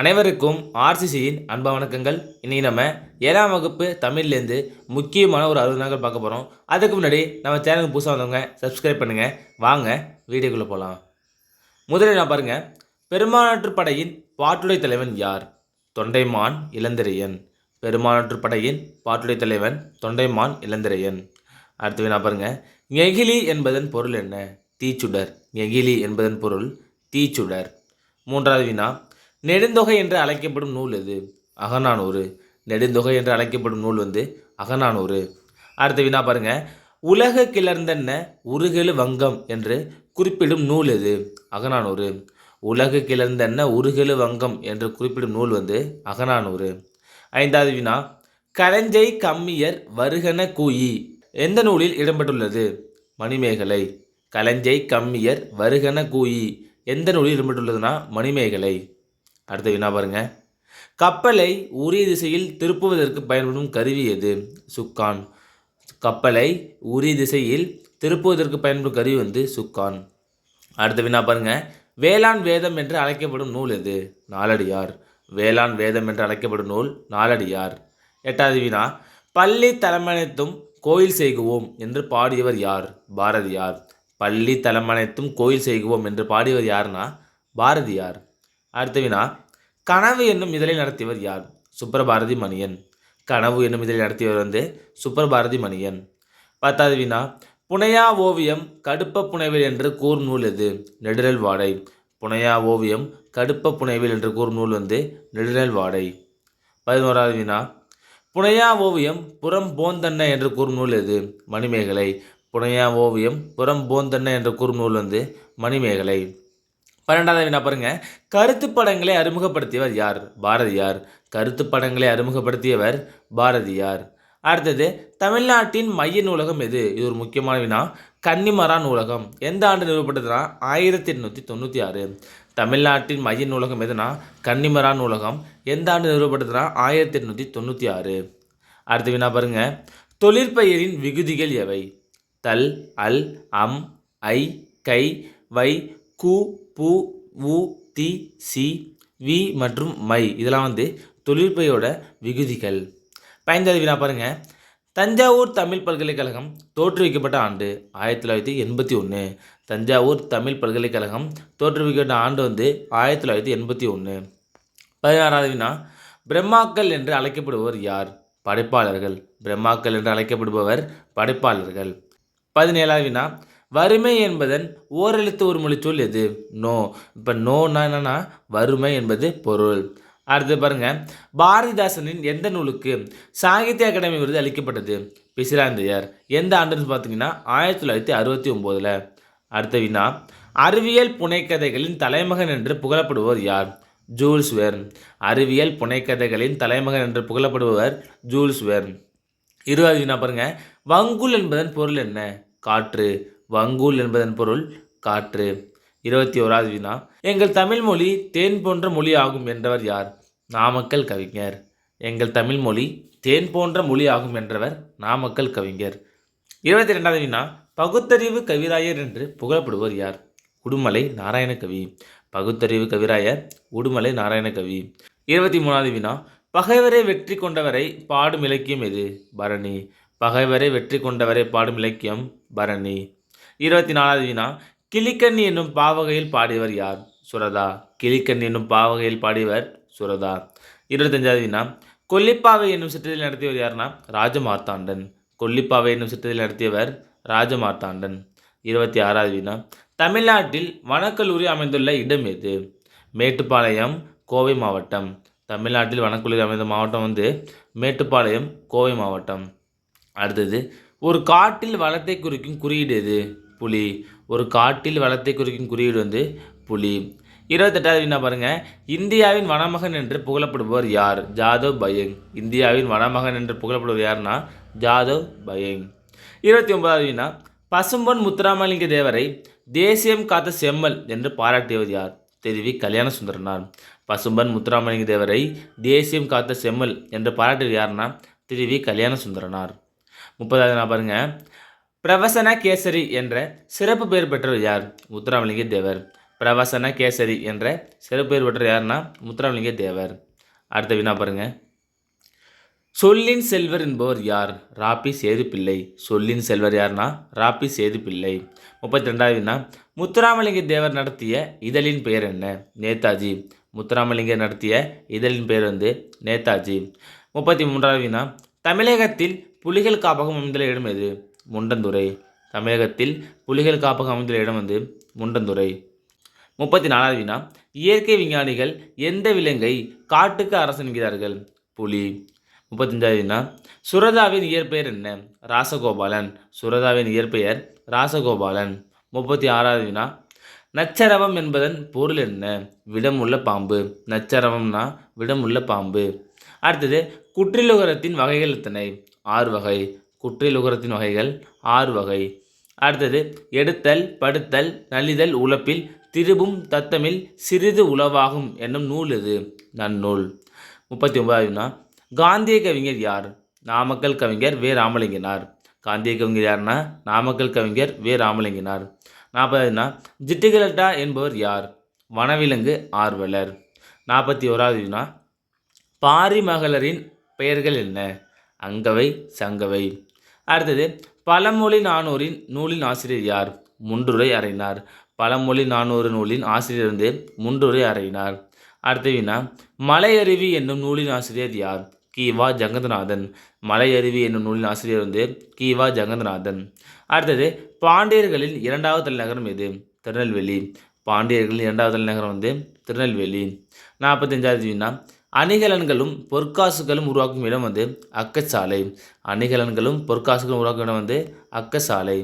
அனைவருக்கும் ஆர்சிசியின் அன்பா வணக்கங்கள். இன்னைக்கு நம்ம ஏழாம் வகுப்பு தமிழ்லேருந்து முக்கியமான ஒரு அறுபது நாட்கள் பார்க்க போகிறோம் அதுக்கு முன்னாடி நம்ம சேனலுக்கு புதுசாக வந்தவங்க சப்ஸ்கிரைப் பண்ணுங்கள் வாங்க வீடியோக்குள்ளே போகலாம் முதலில் நான் பாருங்கள் பெருமானாற்று படையின் பாட்டுடை தலைவன் யார்? தொண்டைமான் இளந்திரையன். பெருமானாற்று படையின் பாட்டுடை தலைவன் தொண்டைமான் இளந்திரையன். அடுத்து நான் பாருங்கள் நெகிழி என்பதன் பொருள் என்ன? தீச்சுடர். நெகிழி என்பதன் பொருள் தீச்சுடர். மூன்றாவது வினா நெடுந்தொகை என்று அழைக்கப்படும் நூல் எது? அகநானூறு. நெடுந்தொகை என்று அழைக்கப்படும் நூல் வந்து அகநானூறு. அடுத்த வினா பாருங்க. உலக கிளர்ந்தென்ன உருகெழு வங்கம் என்று குறிப்பிடும் நூல் எது? அகநானூறு. உலக கிளர்ந்தென்ன உருகெழு வங்கம் என்று குறிப்பிடும் நூல் வந்து அகநானூறு. ஐந்தாவது வினா. கலஞ்சை கம்மியர் வருகன கூயி. எந்த நூலில் இடம்பெற்றுள்ளது? மணிமேகலை. கலஞ்சை கம்மியர் வருகன கூயி. எந்த நூலில் இடம்பெற்றுள்ளதுன்னா மணிமேகலை. அடுத்த வினா பாருங்க. கப்பலை உரிய திசையில் திருப்புவதற்கு பயன்படும் கருவி எது? சுக்கான். கப்பலை உரிய திசையில் திருப்புவதற்கு பயன்படும் கருவி வந்து சுக்கான். அடுத்த வினா பாருங்க. வேளாண் வேதம் என்று அழைக்கப்படும் நூல் எது? நாலடியார். வேளாண் வேதம் என்று அழைக்கப்படும் நூல் நாலடியார். எட்டாவது வினா. பள்ளி தலைமனைத்தும் கோயில் செய்குவோம் என்று பாடியவர் யார்? பாரதியார். பள்ளி தலைமனைத்தும் கோயில் செய்குவோம் என்று பாடியவர் யார்னா? பாரதியார். அடுத்த வினா கனவு என்னும் இதழை நடத்தியவர் யார்? சுப்ரபாரதி மணியன். கனவு என்னும் இதழை நடத்தியவர் வந்து சுப்ரபாரதி மணியன். பத்தாவது வினா புனையா ஓவியம் கடுப்ப புனைவில் என்று கூறும் நூல் எது? நெடுநல் வாடை. புனையா ஓவியம் கடுப்ப புனைவில் என்று கூறும் நூல் வந்து நெடுநல் வாடை. பதினோராவது வினா புனையா ஓவியம் புறம் போந்தன்ன என்று கூறும் நூல் எது? மணிமேகலை. புனையா ஓவியம் புறம் போந்தன்ன என்று கூறும் நூல் வந்து மணிமேகலை. பன்னெண்டாவது வினா பாருங்க. கருத்து படங்களை அறிமுகப்படுத்தியவர் யார்? பாரதியார் கருத்து படங்களை அறிமுகப்படுத்தியவர் பாரதியார் அடுத்தது தமிழ்நாட்டின் மைய நூலகம் எது? இது ஒரு முக்கியமான வினா. கன்னிமரா நூலகம். எந்த ஆண்டு நிறுவப்பட்டதுன்னா? ஆயிரத்தி எண்ணூற்றி தொண்ணூற்றி ஆறு. தமிழ்நாட்டின் மைய நூலகம் எதுனா கன்னிமரா நூலகம். எந்த ஆண்டு நிறுவப்பட்டதுன்னா? ஆயிரத்தி எண்ணூற்றி தொண்ணூற்றி ஆறு. அடுத்த வினா பாருங்க. தொழிற்பெயரின் விகுதிகள் எவை? தல் அல் அம் ஐ கை வை கு பு உ தி சி வி மற்றும் மை. இதெல்லாம் வந்து தொழிற்பெயரோட விகுதிகள். பதினைந்தாவது வினா பாருங்க. தஞ்சாவூர் தமிழ் பல்கலைக்கழகம் தோற்றுவிக்கப்பட்ட ஆண்டு ஆயிரத்தி தொள்ளாயிரத்தி எண்பத்தி ஒன்று தஞ்சாவூர் தமிழ் பல்கலைக்கழகம் தோற்றுவிக்கப்பட்ட ஆண்டு வந்து ஆயிரத்தி தொள்ளாயிரத்தி எண்பத்தி ஒன்று பதினாறாவது வினா பிரம்மாக்கள் என்று அழைக்கப்படுபவர் யார்? படைப்பாளர்கள். பிரம்மாக்கள் என்று அழைக்கப்படுபவர் படைப்பாளர்கள். பதினேழாவது வினா வறுமை என்பதன் ஓரெழுத்து ஒரு மொழி சொல் எது? நோ. இப்போ நோனா என்னன்னா வறுமை என்பது பொருள். அடுத்து பாருங்கள் பாரதிதாசனின் எந்த நூலுக்கு சாகித்ய அகாடமி விருது அளிக்கப்பட்டது? பிசிராந்தையர். எந்த ஆண்டுன்னு பார்த்தீங்கன்னா ஆயிரத்தி தொள்ளாயிரத்தி அறுபத்தி ஒம்போதில். அடுத்த வினா. அறிவியல் புனைக்கதைகளின் தலைமகன் என்று புகழப்படுபவர் யார்? Jules Verne. அறிவியல் புனைக்கதைகளின் தலைமகன் என்று புகழப்படுபவர் ஜூல்ஸ் வெர்ன். இருபது வினா பாருங்க. வங்குல் என்பதன் பொருள் என்ன? காற்று. வங்கூல் என்பதன் பொருள் காற்று. இருபத்தி ஓராவது வினா. எங்கள் தமிழ் மொழி தேன் போன்ற மொழி ஆகும் என்றவர் யார்? நாமக்கல் கவிஞர். எங்கள் தமிழ் மொழி தேன் போன்ற மொழி ஆகும் என்றவர் நாமக்கல் கவிஞர். இருபத்தி ரெண்டாவது வினா. பகுத்தறிவு கவிராயர் என்று புகழப்படுவர் யார்? உடுமலை நாராயணகவி. பகுத்தறிவு கவிராயர் உடுமலை நாராயணகவி. இருபத்தி மூணாவது வினா. பகைவரை வெற்றி கொண்டவரை பாடும் இலக்கியம் எது? பரணி. பகைவரை வெற்றி கொண்டவரை பாடும் இலக்கியம் பரணி. இருபத்தி நாலாவது வினா கிளிக்கண்ணி என்னும் பாவகையில் பாடியவர் யார்? சுரதா. கிளிக்கண்ணி என்னும் பாவகையில் பாடியவர் சுரதா. இருபத்தஞ்சாவது வினா கொல்லிப்பாவை என்னும் சிற்றத்தில் நடத்தியவர் யாருன்னா ராஜமார்த்தாண்டன். கொல்லிப்பாவை என்னும் சிற்றத்தில் நடத்தியவர் ராஜமார்த்தாண்டன். இருபத்தி ஆறாவது வினா தமிழ்நாட்டில் வனக்கல்லூரி அமைந்துள்ள இடம் எது? மேட்டுப்பாளையம் கோவை மாவட்டம். தமிழ்நாட்டில் வனக்கல்லூரி அமைந்த மாவட்டம் வந்து மேட்டுப்பாளையம் கோவை மாவட்டம். அடுத்தது ஒரு காட்டில் வளத்தை குறிக்கும் குறியீடு எது? புலி. ஒரு காட்டில் வளத்தை குறிக்கும் குறியீடு வந்து புலி. இருபத்தெட்டாவது என்ன பாருங்க? இந்தியாவின் வனமகன் என்று புகழப்படுபவர் யார்? ஜாதவ் பயங். இந்தியாவின் வனமகன் என்று புகழப்படுவர் யாருன்னா ஜாதவ் பயங். இருபத்தி ஒன்பதாவது வினா பசும்பொன் முத்துராமலிங்க தேவரை தேசியம் காத்த செம்மல் என்று பாராட்டியவர் யார்? தெரிவி கல்யாண சுந்தரனார். பசும்பன் முத்துராமலிங்க தேவரை தேசியம் காத்த செம்மல் என்று பாராட்டியவர் யாருன்னா திருவி கல்யாண சுந்தரனார். முப்பதாவது நான் பாருங்க? பிரவசன கேசரி என்ற சிறப்பு பெயர் பெற்றவர் யார்? முத்துராமலிங்க தேவர். பிரவசன கேசரி என்ற சிறப்பு பெயர் பெற்றவர் யாருன்னா முத்துராமலிங்க தேவர். அடுத்த வினா பாருங்க. சொல்லின் செல்வர் என்பவர் யார்? ராப்பி சேது பிள்ளை சொல்லின் செல்வர் யார்னா ராப்பி சேது பிள்ளை முப்பத்தி ரெண்டாவது வினா முத்துராமலிங்க தேவர் நடத்திய இதழின் பெயர் என்ன? நேதாஜி. முத்துராமலிங்க நடத்திய இதழின் பெயர் வந்து நேதாஜி. முப்பத்தி மூன்றாவது வினா தமிழகத்தில் புலிகள் காப்பகம் அமைந்துள்ள இடம் எது? முண்டந்துறை தமிழகத்தில் புலிகள் காப்பகம் அமைந்துள்ள இடம் வந்து முண்டந்துறை. முப்பத்தி நாலாவது வினா இயற்கை விஞ்ஞானிகள் எந்த விலங்கை காட்டுக்கு அரசு என்கிறார்கள் புலி. முப்பத்தஞ்சாவது வினா சுரதாவின் இயற்பெயர் என்ன? ராசகோபாலன். சுரதாவின் இயற்பெயர் ராசகோபாலன். முப்பத்தி ஆறாவது வினா நச்சரவம் என்பதன் பொருள் என்ன? விடமுள்ள பாம்பு. நச்சரவம்னா விடமுள்ள பாம்பு. அடுத்தது குற்றிலுகரத்தின் வகைகள் எத்தனை? ஆறு வகை. குற்றிலுகரத்தின் வகைகள் ஆறு வகை. அடுத்தது எடுத்தல் படுத்தல் நலிதல் உழப்பில் திருபும் தத்தமில் சிறிது உளவாகும் என்னும் நூல் இது. நன்னூல். முப்பத்தி ஒன்பதாவதுனா காந்திய கவிஞர் யார்? நாமக்கல் கவிஞர் வே. ராமலிங்கனார். காந்திய கவிஞர் யார்னா நாமக்கல் கவிஞர் வே. ராமலிங்கனார். நாற்பதாவதுனா ஜிட்டுகலட்டா என்பவர் யார்? வனவிலங்கு ஆர்வலர். நாற்பத்தி ஓராவதுனா பாரிமகளரின் பெயர்கள் என்ன? அங்கவை சங்கவை. அடுத்தது பழமொழி நானூரின் நூலின் ஆசிரியர் யார்? முன்றுரை அறையினார். பழமொழி நானூறு நூலின் ஆசிரியர் வந்து முன்றுரை அறையினார். அடுத்த வினா மலையருவி என்னும் நூலின் ஆசிரியர் யார்? கீவா ஜெகநாதன் மலையருவி என்னும் நூலின் ஆசிரியர் வந்து கீவா ஜெகநாதன் அடுத்தது பாண்டியர்களின் இரண்டாவது தலைநகரம் எது? திருநெல்வேலி. பாண்டியர்களின் இரண்டாவது தலைநகரம் வந்து திருநெல்வேலி. நாற்பத்தஞ்சாவது வினா அணிகலன்களும் பொற்காசுகளும் உருவாக்கும் இடம் வந்து அக்கச்சாலை. அணிகலன்களும் பொற்காசுகளும் உருவாக்கும் இடம் வந்து அக்கசாலை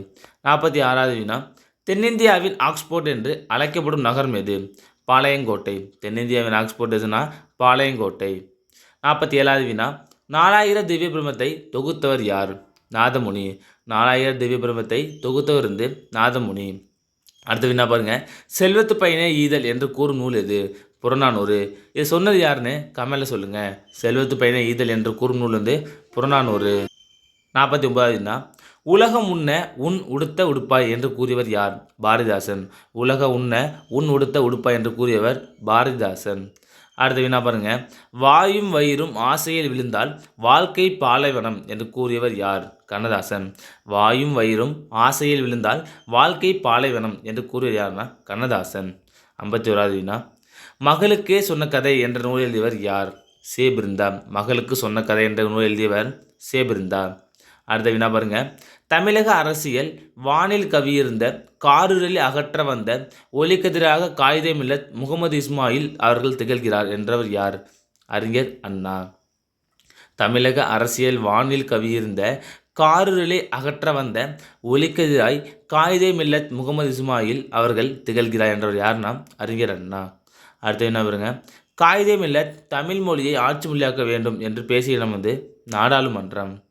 நாற்பத்தி ஆறாவது வினா தென்னிந்தியாவின் ஆக்ஸ்போர்ட் என்று அழைக்கப்படும் நகரம் எது? பாளையங்கோட்டை. தென்னிந்தியாவின் ஆக்ஸ்போர்ட் எதுனா பாளையங்கோட்டை. நாற்பத்தி ஏழாவது வினா நாலாயிர திவ்ய பிரமத்தை தொகுத்தவர் யார்? நாதமுனி. நாலாயிர திவ்ய பிரமத்தை தொகுத்தவர் வந்து நாதமுனி. அடுத்து என்ன பாருங்கள் செல்வத்து பையனே ஈதல் என்று கூறும் நூல் எது? புறநானூறு. இது சொன்னது யாருன்னு? கமெண்ட்ல சொல்லுங்க. செல்வத்து பையனே ஈதல் என்று கூறும் நூல் வந்து புறநானூறு. நாற்பத்தி ஒன்பதாவது உலகம் உண்ண உன் உடுத்த உடுப்பாய் என்று கூறியவர் யார்? பாரதிதாசன். உலக உண்ண உன் உடுத்த உடுப்பாய் என்று கூறியவர் பாரதிதாசன். அடுத்த வினா பாருங்க. வாயும் வயிறும் ஆசையில் விழுந்தால் வாழ்க்கை பாலைவனம் என்று கூறியவர் யார்? கண்ணதாசன். வாயும் வயிறும் ஆசையில் விழுந்தால் வாழ்க்கை பாலைவனம் என்று கூறியவர் யார்னா கண்ணதாசன். ஐம்பத்தி ஓராவது வினா மகளுக்கே சொன்ன கதை என்ற நூல் எழுதியவர் யார்? சேபிருந்தா மகளுக்கு சொன்ன கதை என்ற நூல் எழுதியவர் சேபிருந்தா அடுத்த வினா பாருங்க. தமிழக அரசியல் வானில் கவியிருந்த காரிருளை அகற்ற வந்த ஒலிக்கதிராக காயிதே மில்லத் முகமது இஸ்மாயில் அவர்கள் திகழ்கிறார் என்றவர் யார்? அறிஞர் அண்ணா. தமிழக அரசியல் வானில் கவியிருந்த காரிருளை அகற்ற வந்த ஒலிக்கதிராய் காயிதே மில்லத் முகமது இஸ்மாயில் அவர்கள் திகழ்கிறார் என்றவர் யார்னா அறிஞர் அண்ணா. அடுத்து என்ன வருங்க? காயிதே மில்லத் தமிழ் மொழியை ஆட்சி மொழியாக்க வேண்டும் என்று பேசிய இடம் வந்து நாடாளுமன்றம்.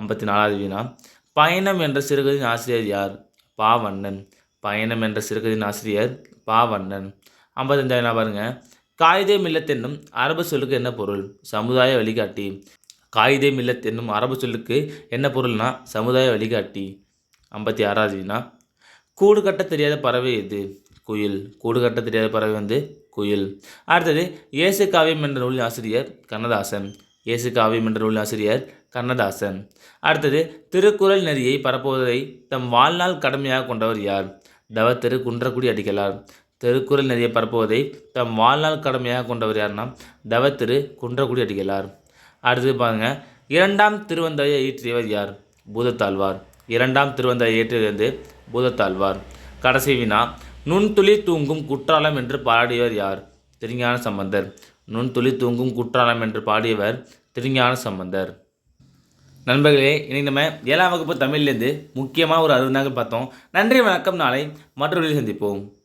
ஐம்பத்தி நாலாவது வினா பயணம் என்ற சிறுகதையின் ஆசிரியர் யார்? பாவண்ணன் பயணம் என்ற சிறுகதையின் ஆசிரியர் பாவண்ணன் ஐம்பத்தஞ்சாயிரம் பாருங்க. காயிதே மில்லத் என்னும் அரபு சொல்லுக்கு என்ன பொருள்? சமுதாய வழிகாட்டி. காயிதே மில்லத் என்னும் அரபு சொல்லுக்கு என்ன பொருள்னா சமுதாய வழிகாட்டி. ஐம்பத்தி ஆறாவது வினா கூடு கட்ட தெரியாத பறவை எது? குயில். கூடு கட்ட தெரியாத பறவை வந்து குயில். அடுத்தது இயேசு காவியம் என்ற நூலின் ஆசிரியர் கண்ணதாசன். இயேசு காவியம் என்ற நூலின் ஆசிரியர் கண்ணதாசன். அடுத்தது திருக்குறள் நெறியை பரப்புவதை தம் வாழ்நாள் கடமையாக கொண்டவர் யார்? தவ திரு குன்றக்குடி அடிகளார். திருக்குறள் நெறியை பரப்புவதை தம் வாழ்நாள் கடமையாக கொண்டவர் யார்னா தவ திரு குன்றக்குடி அடிகளார். அடுத்தது பாருங்க இரண்டாம் திருவந்தாயை இயற்றியவர் யார்? பூதத்தாழ்வார். இரண்டாம் திருவந்தாயை இயற்றியது வந்து பூதத்தாழ்வார். கடைசி வினா நுண்துளி தூங்கும் குற்றாலம் என்று பாடியவர் யார்? திருஞான சம்பந்தர். நுண்துளி தூங்கும் குற்றாலம் என்று பாடியவர் திருஞான சம்பந்தர். நண்பர்களே இன்னைக்கு நம்ம ஏழாம் வகுப்பு தமிழ்லேருந்து முக்கியமாக ஒரு அறுபது நாள் பார்த்தோம். நன்றி வணக்கம். நாளை மற்றொரு சந்திப்போம்.